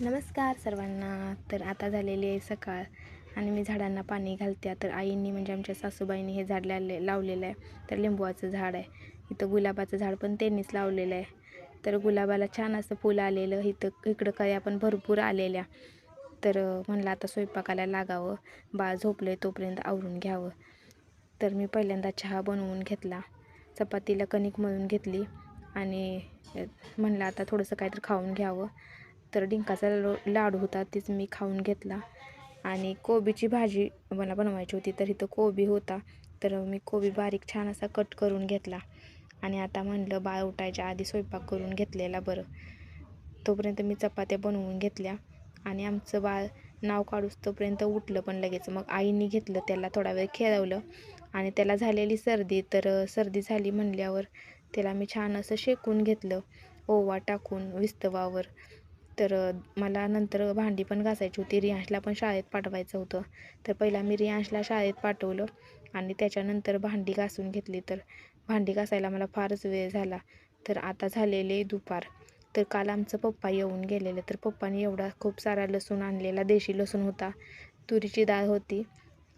नमस्कार सर्वांना. तर आता झालेली आहे सकाळ आणि मी झाडांना पाणी घालते. तर आईंनी म्हणजे आमच्या सासूबाईंनी हे झाड लावले लावलेलं आहे. तर लिंबूचं झाड आहे. इथं गुलाबाचं झाड पण त्यांनीच लावलेलं आहे. तर गुलाबाला छान असं फुलं आलेलं. इथं इकडं कळ्या पण भरपूर आलेल्या. तर म्हणलं आता स्वयंपाकाला लागावं. बाळ झोपलं आहे तोपर्यंत आवरून घ्यावं. तर मी पहिल्यांदा चहा बनवून घेतला. चपातीला कणिक मळून घेतली. आणि म्हणलं आता थोडंसं काहीतरी खाऊन घ्यावं. तर डिंकाचा लाडू होता तेच मी खाऊन घेतला. आणि कोबीची भाजी मला बनवायची होती तर इथं कोबी होता. तर मी कोबी बारीक छान असा कट करून घेतला. आणि आता म्हणलं बाळ उठायच्या आधी स्वयंपाक करून घेतलेला बरं. तोपर्यंत मी चपात्या बनवून घेतल्या. आणि आमचं बाळ नाव काढूस तोपर्यंत उठलं पण लगेच. मग आईने घेतलं त्याला थोडा वेळ खेळवलं. आणि त्याला झालेली सर्दी तर सर्दी झाली म्हणल्यावर त्याला मी छान असं शेकून घेतलं. ओवा टाकून विस्तवावर. तर मला नंतर भांडी पण घासायची होती. रियांशला पण शाळेत पाठवायचं होतं. तर पहिला मी रियांशला शाळेत पाठवलं आणि त्याच्यानंतर भांडी घासून घेतली. तर भांडी घासायला मला फारच वेळ झाला. तर आता झालेले दुपार. तर काल आमचं पप्पा येऊन गेलेले. तर पप्पाने एवढा खूप सारा लसूण आणलेला. देशी लसूण होता. तुरीची डाळ होती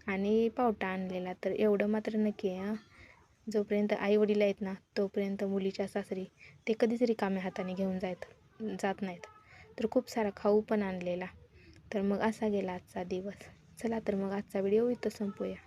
आणि पावटा आणलेला. तर एवढं मात्र नक्की आहे हां. जोपर्यंत आईवडील आहेत ना तोपर्यंत मुलीच्या सासरी ते कधीच रिकाम्या हाताने घेऊन जायत जात नाहीत. तर खूप सारा खाऊ पण आणलेला. तर मग असा गेला आजचा दिवस. चला तर मग आजचा व्हिडिओ इथं संपूया.